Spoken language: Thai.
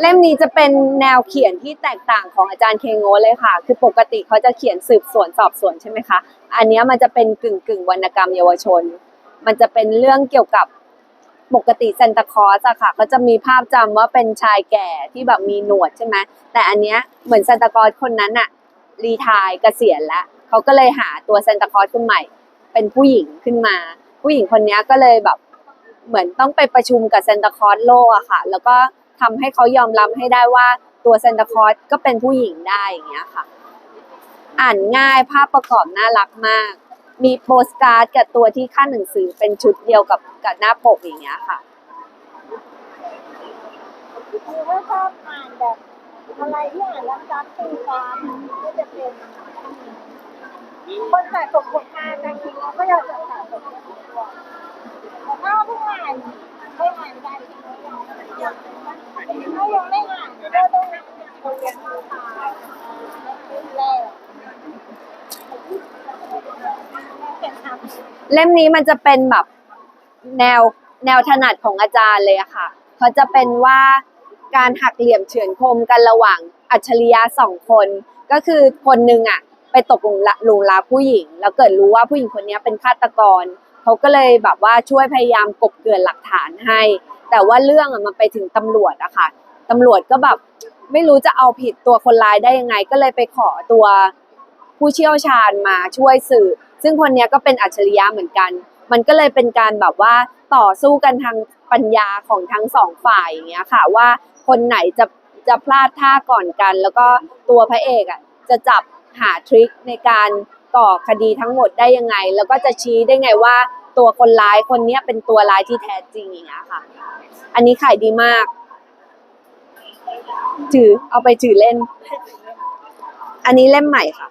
เล่มนี้จะเป็นแนวเขียนที่แตกต่างของอาจารย์เคงโงเลยค่ะ คือปกติเขาจะเขียนสืบสวนสอบสวนใช่ไหมคะ อันนี้มันจะเป็นกึ่งกึ่งวรรณกรรมเยาวชน มันจะเป็นเรื่องเกี่ยวกับปกติเซนตาคอสอะค่ะก็จะมีภาพจำว่าเป็นชายแก่ที่แบบมีหนวดใช่ไหมแต่อันเนี้ยเหมือนเซนตาคอสคนนั้นอะรีไทายเกษียณแล้วเขาก็เลยหาตัวเซนตาคอสคนใหม่ เป็นผู้หญิงขึ้นมา ผู้หญิงคนนี้ก็เลยแบบเหมือนต้องไปประชุมกับเซนตาคอสโลกอะค่ะ แล้วก็ ทำให้เขายอมรับให้ได้ว่าตัวเซนตาคลอสก็เป็นผู้หญิงได้อย่างเงี้ยค่ะ อ่านง่ายภาพประกอบน่ารักมาก มีโปสการ์ดกับตัวที่ขั้นหนังสือเป็นชุดเดียวกับกับหน้าปกอย่างเงี้ยค่ะคือถ้าชอบอ่านแบบอะไรที่อ่านแล้วซับตีความก็จะเป็นคนแต่ตกบทมาจริงๆก็อยากจะสะสมตัวแต่ถ้าเพิ่งอ่านไม่อ่านได้ถ้ายังไม่อ่านก็ต้องคนเรียนมาตายแรกเก็บทำ เล่มนี้มันจะเป็นแบบแนวแนวถนัดของอาจารย์เลยอะค่ะเขาจะเป็นว่าการหักเหลี่ยมเฉือนคมกันระหว่างอัจฉริยะสองคน ก็คือคนหนึ่งอะไปตกหลุมรักหลุมรักผู้หญิง แล้วเกิดรู้ว่าผู้หญิงคนนี้เป็นฆาตกรเขาก็เลยแบบว่าช่วยพยายามกบเกลื่อนหลักฐานให้ แต่ว่าเรื่องอะมันไปถึงตำรวจอะค่ะตำรวจก็แบบไม่รู้จะเอาผิดตัวคนร้ายได้ยังไง ก็เลยไปขอตัวผู้เชี่ยวชาญมาช่วยสืบ ซึ่งคนนี้ก็เป็นอัจฉริยะเหมือนกัน มันก็เลยเป็นการแบบว่าต่อสู้กันทางปัญญาของทั้งสองฝ่ายอย่างเงี้ยค่ะว่าคนไหนจะจะพลาดท่าก่อนกัน แล้วก็ตัวพระเอกอะจะจับหาทริคในการก่อคดีทั้งหมดได้ยังไง แล้วก็จะชี้ได้ไงว่าตัวคนร้ายคนเนี้ยเป็นตัวร้ายที่แท้จริงอย่างเงี้ยค่ะ อันนี้ขายดีมาก ถือเอาไปถือเล่น อันนี้เล่มใหม่ค่ะ